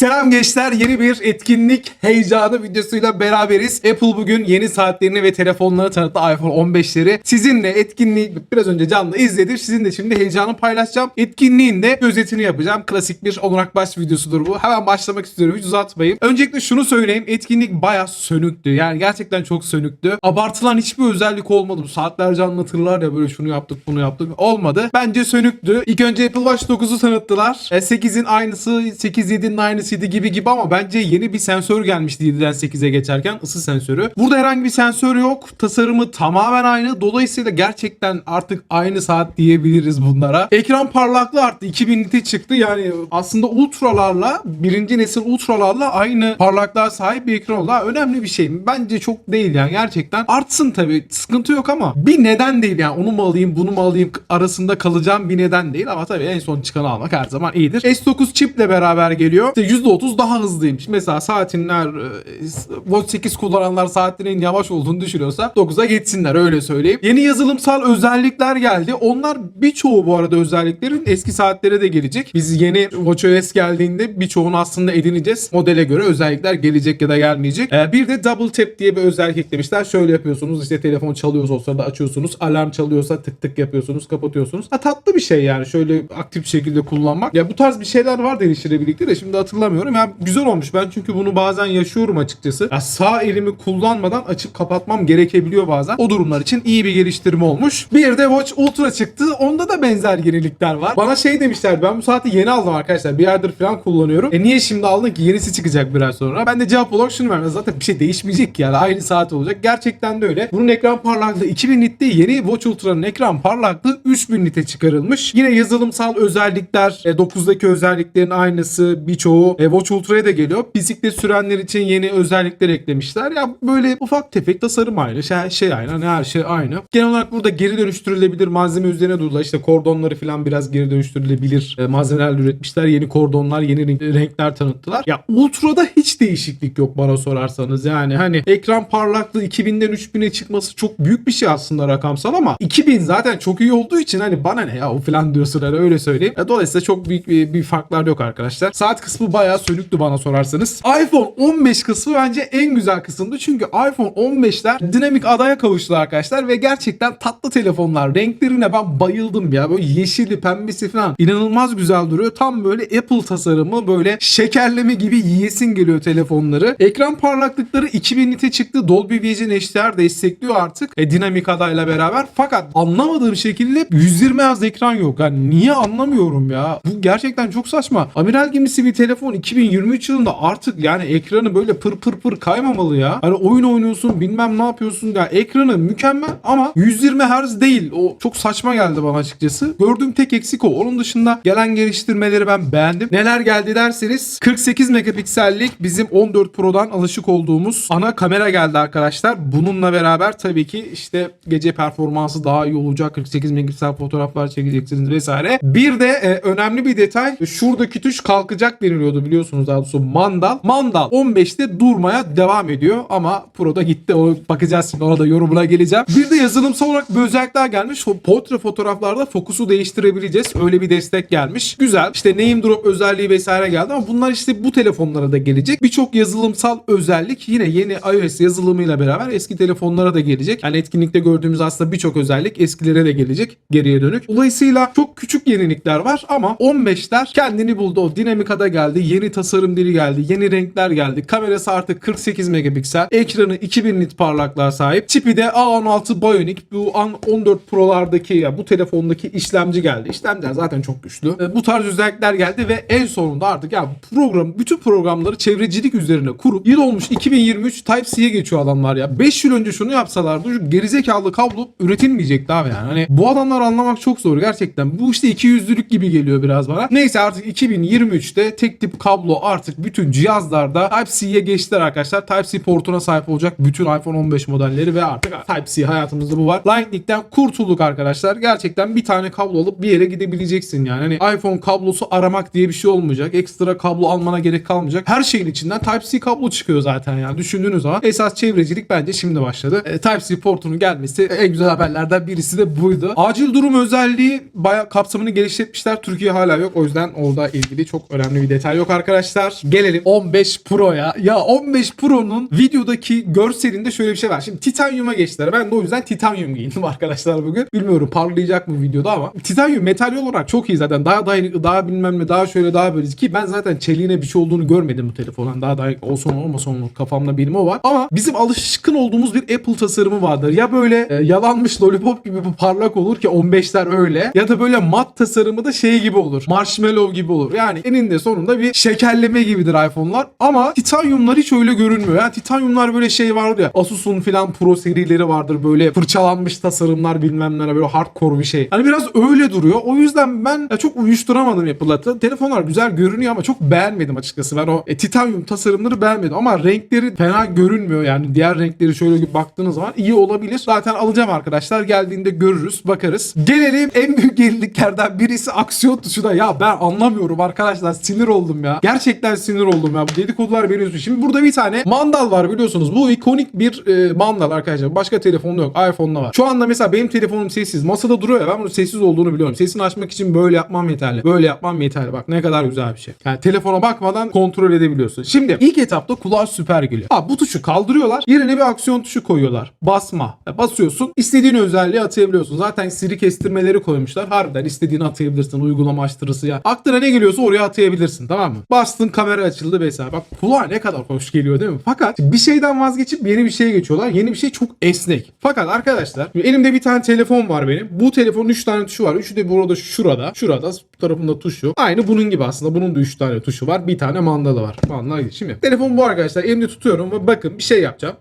Selam gençler yeni bir etkinlik heyecanı videosuyla beraberiz. Apple bugün yeni saatlerini ve telefonlarını tanıttı iPhone 15'leri. Sizinle etkinliği biraz önce canlı izledim. Sizin de şimdi heyecanı paylaşacağım. Etkinliğin de özetini yapacağım. Klasik bir Onur Akbaş videosudur bu. Hemen başlamak istiyorum hiç uzatmayayım. Öncelikle şunu söyleyeyim. Etkinlik baya sönüktü. Yani gerçekten çok sönüktü. Abartılan hiçbir özellik olmadı. Bu saatlerce anlatırlar ya böyle şunu yaptık bunu yaptık. Olmadı. Bence sönüktü. İlk önce Apple Watch 9'u tanıttılar. E, 8'in aynısı 8 7'nin aynısıydı gibi gibi ama bence yeni bir sensör gelmişti 7'den 8'e geçerken ısı sensörü. Burada herhangi bir sensör yok. Tasarımı tamamen aynı. Dolayısıyla gerçekten artık aynı saat diyebiliriz bunlara. Ekran parlaklığı arttı. 2000 niti çıktı. Yani aslında ultralarla birinci nesil ultralarla aynı parlaklığa sahip bir ekran oldu. Ha, önemli bir şey mi? Bence çok değil yani gerçekten. Artsın tabii. Sıkıntı yok ama bir neden değil yani. Onu mu alayım bunu mu alayım arasında kalacağım bir neden değil ama tabii en son çıkanı almak her zaman iyidir. S9 chiple beraber geliyor. İşte %30 daha hızlıymış. Mesela saatinler e, Watch 8 kullananlar saatlerin yavaş olduğunu düşünüyorsa 9'a geçsinler öyle söyleyeyim. Yeni yazılımsal özellikler geldi. Onlar birçoğu bu arada özelliklerin eski saatlere de gelecek. Biz yeni WatchOS geldiğinde birçoğunu aslında edineceğiz. Modele göre özellikler gelecek ya da gelmeyecek. Ee, bir de double tap diye bir özellik eklemişler. Şöyle yapıyorsunuz işte telefon çalıyorsa o sırada açıyorsunuz. Alarm çalıyorsa tık tık yapıyorsunuz kapatıyorsunuz. Ha, tatlı bir şey yani şöyle aktif şekilde kullanmak. Ya bu tarz bir şeyler var erişilebilirlikte de şimdi hatırlamıyorum. Ya güzel olmuş. Ben çünkü bunu bazen yaşıyorum açıkçası. Ya sağ elimi kullanmadan açıp kapatmam gerekebiliyor bazen. O durumlar için iyi bir geliştirme olmuş. Bir de Watch Ultra çıktı. Onda da benzer yenilikler var. Bana şey demişler ben bu saati yeni aldım arkadaşlar. Bir aydır falan kullanıyorum. E niye şimdi aldın ki? Yenisi çıkacak biraz sonra. Ben de cevap olarak şunu vermem. Zaten bir şey değişmeyecek ki yani. Aynı saat olacak. Gerçekten de öyle. Bunun ekran parlaklığı 2000 nitte yeni Watch Ultra'nın ekran parlaklığı 3000 nite çıkarılmış. Yine yazılımsal özellikler, e, 9'daki özelliklerin aynısı birçoğu e, Watch Ultra'ya da geliyor. Bisiklet sürenler için yeni özellikler eklemişler. Ya böyle ufak tefek tasarım aynı. Şey, şey aynı. Hani her şey aynı. Genel olarak burada geri dönüştürülebilir malzeme üzerine durdular. İşte kordonları falan biraz geri dönüştürülebilir e, malzemeler üretmişler. Yeni kordonlar, yeni renk- renkler tanıttılar. Ya Ultra'da hiç değişiklik yok bana sorarsanız. Yani hani ekran parlaklığı 2000'den 3000'e çıkması çok büyük bir şey aslında rakamsal ama 2000 zaten çok iyi olduğu için hani bana ne ya o falan diyorsun hani öyle söyleyeyim. E, Dolayısıyla çok büyük bir, bir farklar yok arkadaşlar. Saat kısmı bayağı sönüktü bana sorarsanız. iPhone 15 kısmı bence en güzel kısımdı. Çünkü iPhone 15'ler dinamik adaya kavuştu arkadaşlar ve gerçekten tatlı telefonlar. Renklerine ben bayıldım ya. Böyle yeşili, pembesi falan inanılmaz güzel duruyor. Tam böyle Apple tasarımı böyle şekerleme gibi yiyesin geliyor telefonları. Ekran parlaklıkları 2000 nite çıktı. Dolby Vision HDR destekliyor artık. E, dinamik adayla beraber. Fakat anlamadığım şekilde 120 Hz ekran yok. Yani niye anlamıyorum ya. Bu gerçekten çok saçma. Amiral gemisi bir telefon 2023 yılında artık yani ekranı böyle pır pır pır kaymamalı ya. Hani oyun oynuyorsun bilmem ne yapıyorsun ya. Ekranı mükemmel ama 120 Hz değil. O çok saçma geldi bana açıkçası. Gördüğüm tek eksik o. Onun dışında gelen geliştirmeleri ben beğendim. Neler geldi derseniz 48 megapiksellik bizim 14 Pro'dan alışık olduğumuz ana kamera geldi arkadaşlar. Bununla beraber tabii ki işte gece performansı daha iyi olacak. 48 megapiksel fotoğraflar çekeceksiniz vesaire. Bir de e, önemli bir detay. Şuradaki tuş kalkacak deniliyordu biliyorsunuz daha doğrusu mandal. Mandal 15'te durmaya devam ediyor ama Pro'da gitti. O bakacağız şimdi ona da yorumuna geleceğim. Bir de yazılımsal olarak bir özellikler gelmiş. Portre fotoğraflarda fokusu değiştirebileceğiz. Öyle bir destek gelmiş. Güzel. İşte name drop özelliği vesaire geldi ama bunlar işte bu telefonlara da gelecek. Birçok yazılımsal özellik yine yeni iOS yazılımıyla beraber eski telefonlara da gelecek. Yani etkinlikte gördüğümüz aslında birçok özellik eskilere de gelecek geriye dönük. Dolayısıyla çok küçük yenilikler var ama 15'ler kendini buldu. O dinamikada geldi. Yeni tasarım dili geldi. Yeni renkler geldi. Kamerası artık 48 megapiksel. Ekranı 2000 nit parlaklığa sahip. Çipi de A16 Bionic. Bu an 14 Pro'lardaki ya bu telefondaki işlemci geldi. İşlemciler zaten çok güçlü. E, Bu tarz özellikler geldi ve en sonunda artık ya program bütün programları çevrecilik üzerine kurup yıl olmuş 2023 Type-C'ye geçiyor adamlar ya. 5 yıl önce şunu yapsalardı şu gerizekalı kablo üretilmeyecekti abi yani. Hani bu adamları anlamak çok zor gerçekten. Bu işte iki yüzlülük gibi geliyor biraz bana. Neyse artık 2023'te tek tip kablo artık bütün cihazlarda Type-C'ye geçtiler arkadaşlar. Type-C portuna sahip olacak bütün iPhone 15 modelleri ve artık Type-C hayatımızda bu var. Lightning'den kurtulduk arkadaşlar. Gerçekten bir tane kablo alıp bir yere gidebileceksin yani. Hani iPhone kablosu aramak diye bir şey olmayacak. Ekstra kablo almana gerek kalmayacak. Her şeyin içinden Type-C kablo çıkıyor zaten yani. Düşündüğünüz zaman esas çevrecilik bence şimdi başladı. E, Type-C portunun gelmesi en güzel haberlerden birisi de buydu. Acil durum özelliği bayağı kapsamını genişletmişler. Türkiye hala yok. O yüzden orada ilgili çok önemli bir detay yok arkadaşlar. Gelelim 15 Pro'ya. Ya 15 Pro'nun videodaki görselinde şöyle bir şey var. Şimdi titanyuma geçtiler. Ben de o yüzden titanyum giyindim arkadaşlar bugün. Bilmiyorum parlayacak mı videoda ama titanyum metal olarak çok iyi zaten. Daha dayanıklı, daha bilmem ne, daha şöyle, daha böyle ki ben zaten çeliğine bir şey olduğunu görmedim bu telefonun. Daha dayanıklı olsun olmasın onun kafamda benim o var. Ama bizim alışkın olduğumuz bir Apple tasarımı vardır. Ya böyle e, yalanmış lollipop gibi bu parlak olur ki 15'ler öyle. Ya da böyle mat tasarımı da şey gibi olur. Marshmallow gibi olur. Yani eninde sonunda bir şekerleme gibidir iPhone'lar. Ama titanyumlar hiç öyle görünmüyor. Yani titanyumlar böyle şey vardır ya. Asus'un filan Pro serileri vardır. Böyle fırçalanmış tasarımlar bilmem ne böyle hardcore bir şey. Hani biraz öyle duruyor. O yüzden ben çok uyuşturamadım Apple'la. Telefonlar güzel görünüyor ama çok beğenmedim açıkçası. Ben o e, titanyum tasarımları beğenmedim ama renkleri fena görünmüyor yani. Diğer renkleri şöyle bir baktığınız zaman iyi olabilir. Zaten alacağım arkadaşlar. Geldiğinde görürüz, bakarız. Gelelim en büyük yeniliklerden birisi aksiyon tuşuna. Ya ben anlamıyorum arkadaşlar. Sinir oldum ya. Gerçekten sinir oldum ya. Bu dedikodular üzüyor. Şimdi burada bir tane mandal var biliyorsunuz. Bu ikonik bir e, mandal arkadaşlar. Başka telefonda yok. iPhone'da var. Şu anda mesela benim telefonum sessiz. Masada duruyor ya. Ben bunun sessiz olduğunu biliyorum. Sesini açmak için böyle yapmam yeterli. Böyle yapmam yeterli. Bak ne kadar güzel bir şey. Yani telefona bakmadan kontrol edebiliyorsun. Şimdi ilk etapta kulağa süper geliyor. Ha bu tuşu kaldırıyorlar. Yerine bir aksiyon tuşu koyuyorlar. Basma. Ya basıyorsun. istediğin özelliği atayabiliyorsun. Zaten Siri kestirmeleri koymuşlar. Harbiden istediğini atayabilirsin. Uygulama açtırısı ya. Aklına ne geliyorsa oraya atayabilirsin. Tamam mı? Bastın kamera açıldı mesela. Bak kulağa ne kadar hoş geliyor değil mi? Fakat bir şeyden vazgeçip yeni bir şeye geçiyorlar. Yeni bir şey çok esnek. Fakat arkadaşlar elimde bir tane telefon var benim. Bu telefonun 3 tane tuşu var. Üçü de burada şurada. Şurada bu tarafında tuş yok. Aynı bunun gibi aslında. Bunun da 3 tane tuşu var. Bir tane mandalı var. Mandal değil. Şimdi telefon bu arkadaşlar. Elimde tutuyorum ve bakın bir şey yapacağım.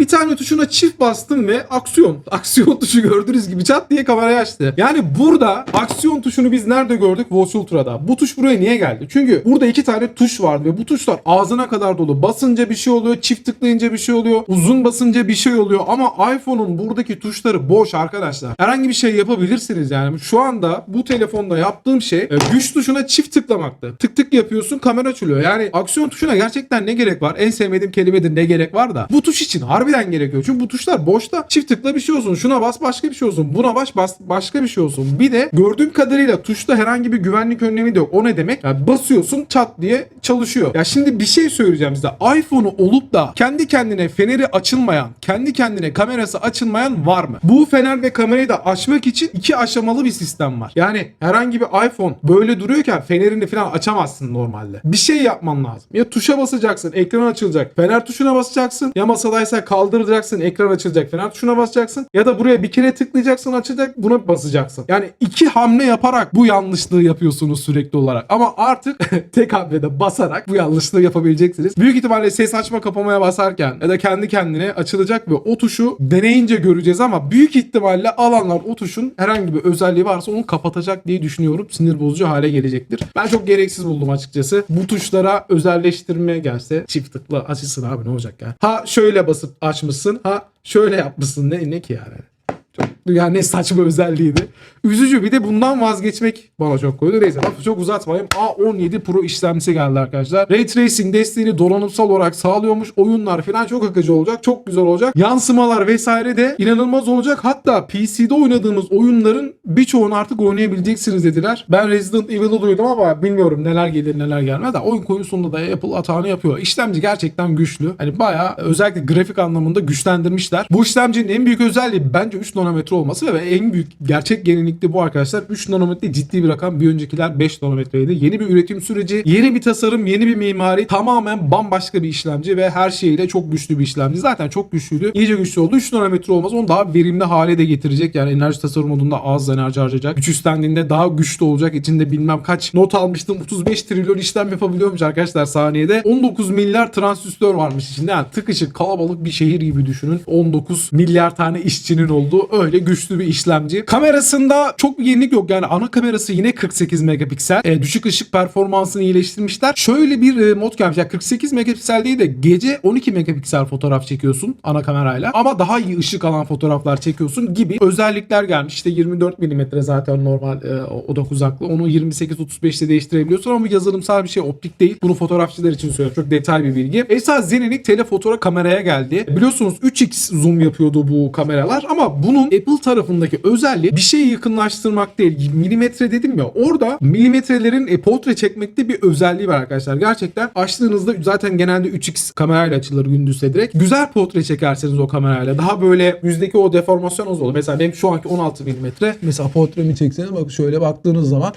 Bir tane tuşuna çift bastım ve aksiyon. Aksiyon tuşu gördüğünüz gibi çat diye kamerayı açtı. Yani burada aksiyon tuşunu biz nerede gördük? Watch Ultra'da. Bu tuş buraya niye geldi? Çünkü burada iki tane tuş vardı ve bu tuşlar ağzına kadar dolu. Basınca bir şey oluyor, çift tıklayınca bir şey oluyor, uzun basınca bir şey oluyor ama iPhone'un buradaki tuşları boş arkadaşlar. Herhangi bir şey yapabilirsiniz yani. Şu anda bu telefonda yaptığım şey e, güç tuşuna çift tıklamaktı. Tık tık yapıyorsun kamera açılıyor. Yani aksiyon tuşuna gerçekten ne gerek var? En sevmediğim kelimedir ne gerek var da. Bu tuş için harbiden gerekiyor. Çünkü bu tuşlar boşta. Çift tıkla bir şey olsun. Şuna bas başka bir şey olsun. Buna bas, bas başka bir şey olsun. Bir de gördüğüm kadarıyla tuşta herhangi bir güvenlik önlemi de yok. O ne demek? Yani basıyorsun çat diye çalışıyor. Ya şimdi bir şey söyleyeceğim size. iPhone'u olup da kendi kendine feneri açılmayan, kendi kendine kamerası açılmayan var mı? Bu fener ve kamerayı da açmak için iki aşamalı bir sistem var. Yani herhangi bir iPhone böyle duruyorken fenerini falan açamazsın normalde. Bir şey yapman lazım. Ya tuşa basacaksın, ekran açılacak. Fener tuşuna basacaksın. Ya masadaysa kaldıracaksın, ekran açılacak. Fener tuşuna basacaksın. Ya da buraya bir kere tıklayacaksın, açacak. Buna basacaksın. Yani iki hamle yaparak bu yanlışlığı yapıyorsunuz sürekli olarak. Ama artık tek hamlede basarak bu yanlışlığı yapabileceksiniz. Büyük ihtimalle ses açma kapamaya basarken ya da kendi kendine açılacak ve o tuşu deneyince göreceğiz ama büyük ihtimalle alanlar o tuşun herhangi bir özelliği varsa onu kapatacak diye düşünüyorum. Sinir bozucu hale gelecektir. Ben çok gereksiz buldum açıkçası. Bu tuşlara özelleştirmeye gelse çift tıkla açılsın abi ne olacak ya. Ha şöyle basıp açmışsın. Ha şöyle yapmışsın. Ne, ne ki yani? Çok, yani ne saçma özelliğiydi. Üzücü bir de bundan vazgeçmek bana çok koydu. Neyse lafı çok uzatmayayım. A17 Pro işlemcisi geldi arkadaşlar. Ray Tracing desteğini donanımsal olarak sağlıyormuş. Oyunlar falan çok akıcı olacak. Çok güzel olacak. Yansımalar vesaire de inanılmaz olacak. Hatta PC'de oynadığımız oyunların birçoğunu artık oynayabileceksiniz dediler. Ben Resident Evil'ı duydum ama bilmiyorum neler gelir neler gelmez. De oyun konusunda da Apple atağını yapıyor. İşlemci gerçekten güçlü. Hani bayağı özellikle grafik anlamında güçlendirmişler. Bu işlemcinin en büyük özelliği bence 3 nanometre olması ve en büyük gerçek yenilikte bu arkadaşlar. 3 nanometre ciddi bir rakam. Bir öncekiler 5 nanometreydi. Yeni bir üretim süreci, yeni bir tasarım, yeni bir mimari. Tamamen bambaşka bir işlemci ve her şeyiyle çok güçlü bir işlemci. Zaten çok güçlüydü. İyice güçlü oldu. 3 nanometre olmaz. Onu daha verimli hale de getirecek. Yani enerji tasarım modunda az enerji harcayacak. Güç üstlendiğinde daha güçlü olacak. İçinde bilmem kaç not almıştım. 35 trilyon işlem yapabiliyormuş arkadaşlar saniyede. 19 milyar transistör varmış içinde. Yani tıkışık kalabalık bir şehir gibi düşünün. 19 milyar tane işçinin olduğu öyle güçlü bir işlemci. Kamerasında çok bir yenilik yok. Yani ana kamerası yine 48 megapiksel. E, düşük ışık performansını iyileştirmişler. Şöyle bir e, mod gelmiş. Yani 48 megapiksel değil de gece 12 megapiksel fotoğraf çekiyorsun ana kamerayla. Ama daha iyi ışık alan fotoğraflar çekiyorsun gibi özellikler gelmiş. İşte 24 mm zaten normal e, odak uzaklığı. Onu 28-35'te değiştirebiliyorsun ama bu yazılımsal bir şey optik değil. Bunu fotoğrafçılar için söylüyorum. Çok detay bir bilgi. Esas Zenit'in telefoto kameraya geldi. Biliyorsunuz 3x zoom yapıyordu bu kameralar ama bunun Apple Apple tarafındaki özelliği bir şeyi yakınlaştırmak değil. Milimetre dedim ya orada milimetrelerin e, portre çekmekte bir özelliği var arkadaşlar. Gerçekten açtığınızda zaten genelde 3x kamerayla açılır gündüzde direkt. Güzel portre çekerseniz o kamerayla daha böyle yüzdeki o deformasyon az olur. Mesela benim şu anki 16 milimetre mesela portremi çeksene bak şöyle baktığınız zaman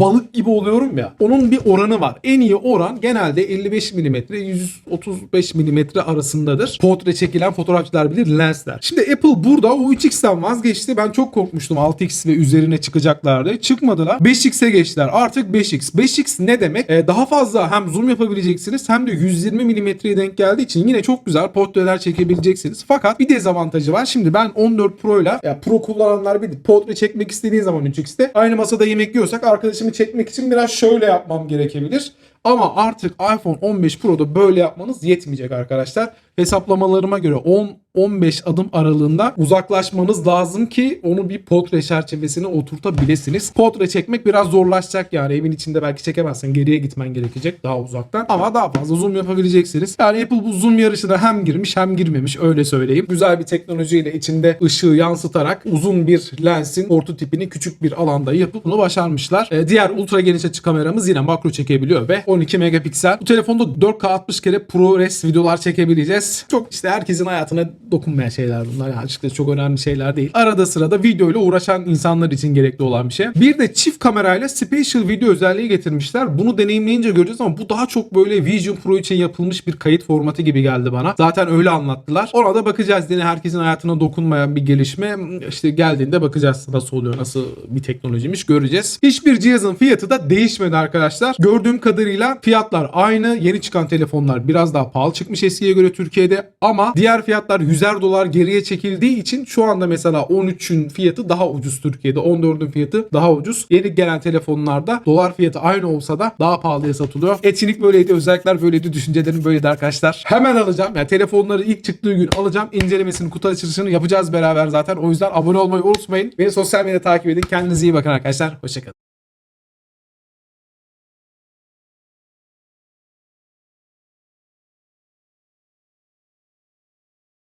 balık gibi oluyorum ya. Onun bir oranı var. En iyi oran genelde 55 milimetre 135 milimetre arasındadır. Portre çekilen fotoğrafçılar bilir lensler. Şimdi Apple burada o 3x'ten vazgeçti. Ben çok korkmuştum 6x ve üzerine çıkacaklardı. Çıkmadılar. 5x'e geçtiler. Artık 5x. 5x ne demek? Ee, daha fazla hem zoom yapabileceksiniz hem de 120 milimetreye denk geldiği için yine çok güzel portreler çekebileceksiniz. Fakat bir dezavantajı var. Şimdi ben 14 Pro ile ya Pro kullananlar bilir. Portre çekmek istediği zaman 3x'te aynı masada yemek yiyorsak arkadaşımı çekmek için biraz şöyle yapmam gerekebilir. Ama artık iPhone 15 Pro'da böyle yapmanız yetmeyecek arkadaşlar. Hesaplamalarıma göre 10-15 adım aralığında uzaklaşmanız lazım ki onu bir portre çerçevesine oturtabilirsiniz. Portre çekmek biraz zorlaşacak yani evin içinde belki çekemezsin geriye gitmen gerekecek daha uzaktan ama daha fazla zoom yapabileceksiniz. Yani Apple bu zoom yarışına hem girmiş hem girmemiş öyle söyleyeyim. Güzel bir teknolojiyle içinde ışığı yansıtarak uzun bir lensin orta tipini küçük bir alanda yapıp bunu başarmışlar. Ee, diğer ultra geniş açı kameramız yine makro çekebiliyor ve 12 megapiksel. Bu telefonda 4K 60 kere ProRes videolar çekebileceğiz. Çok işte herkesin hayatına dokunmayan şeyler bunlar. Yani açıkçası çok önemli şeyler değil. Arada sırada video ile uğraşan insanlar için gerekli olan bir şey. Bir de çift kamerayla Spatial video özelliği getirmişler. Bunu deneyimleyince göreceğiz ama bu daha çok böyle Vision Pro için yapılmış bir kayıt formatı gibi geldi bana. Zaten öyle anlattılar. Ona da bakacağız. Yine herkesin hayatına dokunmayan bir gelişme. İşte geldiğinde bakacağız nasıl oluyor, nasıl bir teknolojiymiş göreceğiz. Hiçbir cihazın fiyatı da değişmedi arkadaşlar. Gördüğüm kadarıyla fiyatlar aynı. Yeni çıkan telefonlar biraz daha pahalı çıkmış eskiye göre Türkiye'de ama diğer fiyatlar 100'er dolar geriye çekildiği için şu anda mesela 13'ün fiyatı daha ucuz Türkiye'de. 14'ün fiyatı daha ucuz. Yeni gelen telefonlarda dolar fiyatı aynı olsa da daha pahalıya satılıyor. Etkinlik böyleydi, özellikler böyleydi, düşüncelerim böyleydi arkadaşlar. Hemen alacağım. Yani telefonları ilk çıktığı gün alacağım. İncelemesini, kutu açılışını yapacağız beraber zaten. O yüzden abone olmayı unutmayın. Beni sosyal medyada takip edin. Kendinize iyi bakın arkadaşlar. Hoşçakalın.